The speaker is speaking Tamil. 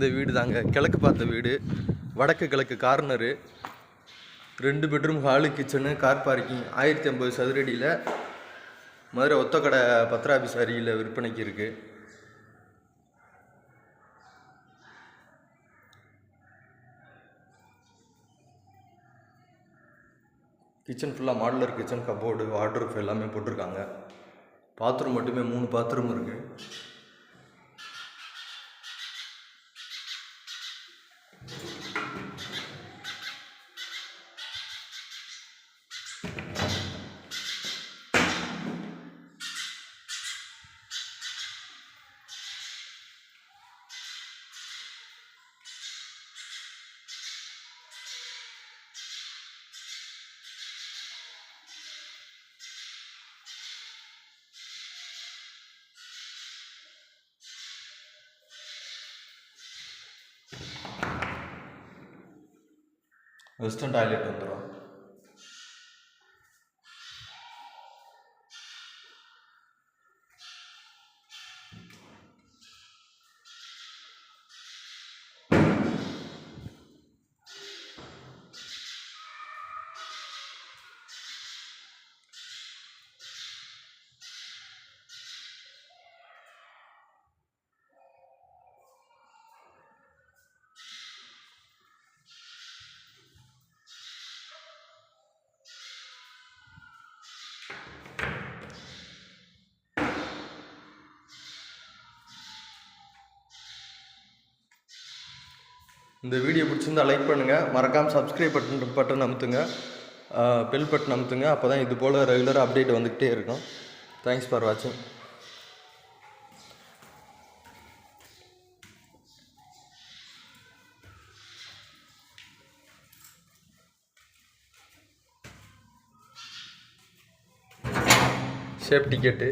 இருந்த வீடு தாங்க. கிழக்கு பார்த்த வீடு. வடக்கு கிழக்கு கார்னரு ரெண்டு bedroom hall kitchen car parking ஆயிரத்தி ஐம்பது சதுரடியில் மதுரை ஒத்தக்கடை பத்திர ஆஃபீஸ் அருகில் விற்பனைக்கு இருக்குது கிச்சன் ஃபுல்லாக மாடுலர் கிச்சன் கபோர்டு வார்ட்ரூஃப் எல்லாமே போட்டிருக்காங்க. பாத்ரூம் மட்டுமே மூணு பாத்ரூம் இருக்குது வெஸ்டர்ன் டாய்லெட் வந்துடும் இந்த வீடியோ பிடிச்சிருந்தா லைக் பண்ணுங்கள் மறக்காமல் சப்ஸ்கிரைப் பட்டன் பட்டன் அமுத்துங்க. பெல் பட்டன் அமுத்துங்க. அப்போ தான் இது போல் ரெகுலராக அப்டேட் வந்துக்கிட்டே இருக்கும். தேங்க்ஸ் ஃபார் வாட்சிங் சேஃப்டி கேட்டு